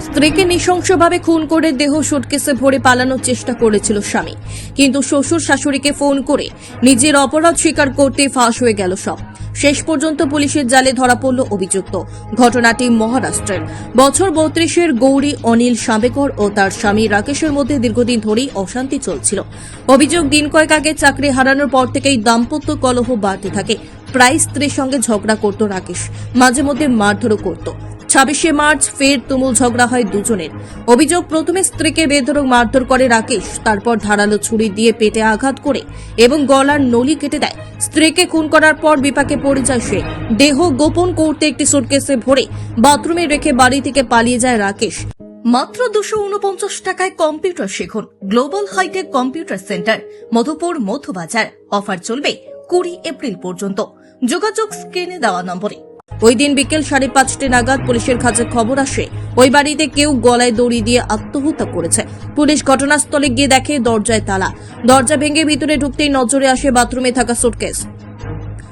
স্ত্রীকে নৃশংসভাবে খুন করে দেহ সুটকেসে ভরে পালানোর চেষ্টা করেছিল স্বামী। কিন্তু শ্বশুর শাশুড়িকে ফোন করে নিজের অপরাধ স্বীকার করতে ফাঁস হয়ে গেল সব। শেষ পর্যন্ত পুলিশের জালে ধরা পড়ল অভিযুক্ত। ঘটনাটি মহারাষ্ট্রের। বছর বত্রিশের গৌরী, অনিল সাবেকর ও তার স্বামী রাকেশের মধ্যে দীর্ঘদিন ধরেই অশান্তি চলছিল। অভিযোগ দিন কয়েক আগে চাকরি হারানোর পর থেকেই দাম্পত্য কলহ বাড়তে থাকে। প্রায় স্ত্রীর সঙ্গে ঝগড়া করত রাকেশ। মাঝে মধ্যে মারধরও করত। ছাব্বিশে মার্চ ফের তুমুল ঝগড়া হয় দুজনের। অভিযোগ, প্রথমে স্ত্রীকে বেধরক মারধর করে রাকেশ, তারপর ধারালো ছুরি দিয়ে পেটে আঘাত করে এবং গলার নলি কেটে দেয়। স্ত্রীকে খুন করার পর বিপাকে পড়ে যায় সে। দেহ গোপন করতে একটি সুটকেসে ভরে বাথরুমে রেখে বাড়ি থেকে পালিয়ে যায় রাকেশ। মাত্র দুশো উনপঞ্চাশ টাকায় কম্পিউটার শিখুন। Global hitech computer centre, Madhupur Madhubazar. Offer চলবে কুড়ি এপ্রিল পর্যন্ত। যোগাযোগ স্ক্রিনে দেওয়া নম্বরে। ওই দিন বিকেল সাড়ে পাঁচটি নাগাদ পুলিশের কাছে খবর আসে। ওই বাড়িতে কেউ গলায় দড়ি দিয়ে আত্মহত্যা করেছে। পুলিশ ঘটনাস্থলে গিয়ে দেখে দরজায় তালা। দরজা ভেঙে ভিতরে ঢুকতেই নজরে আসে বাথরুমে থাকা সুটকেস।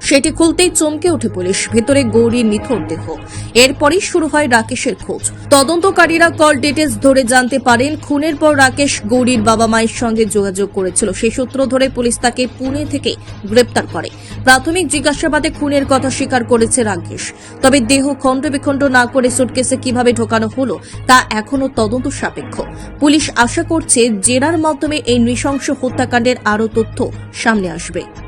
সেটি খুলতেই চমকে ওঠে পুলিশ। ভেতরে গৌরীর নিথর দেহ। এরপরই শুরু হয় রাকেশের খোঁজ। তদন্তকারীরা কল ডিটেলস ধরে জানতে পারেন, খুনের পর রাকেশ গৌরীর বাবা মায়ের সঙ্গে যোগাযোগ করেছিল। সেই সূত্র ধরে পুলিশ তাকে পুনে থেকে গ্রেপ্তার করে। প্রাথমিক জিজ্ঞাসাবাদে খুনের কথা স্বীকার করেছে রাকেশ। তবে দেহ খণ্ড বিখণ্ড না করে সুটকেসে কীভাবে ঢোকানো হলো, তা এখনও তদন্ত সাপেক্ষ। পুলিশ আশা করছে, জেরার মাধ্যমে এই নৃশংস হত্যাকাণ্ডের আরও তথ্য সামনে আসবে।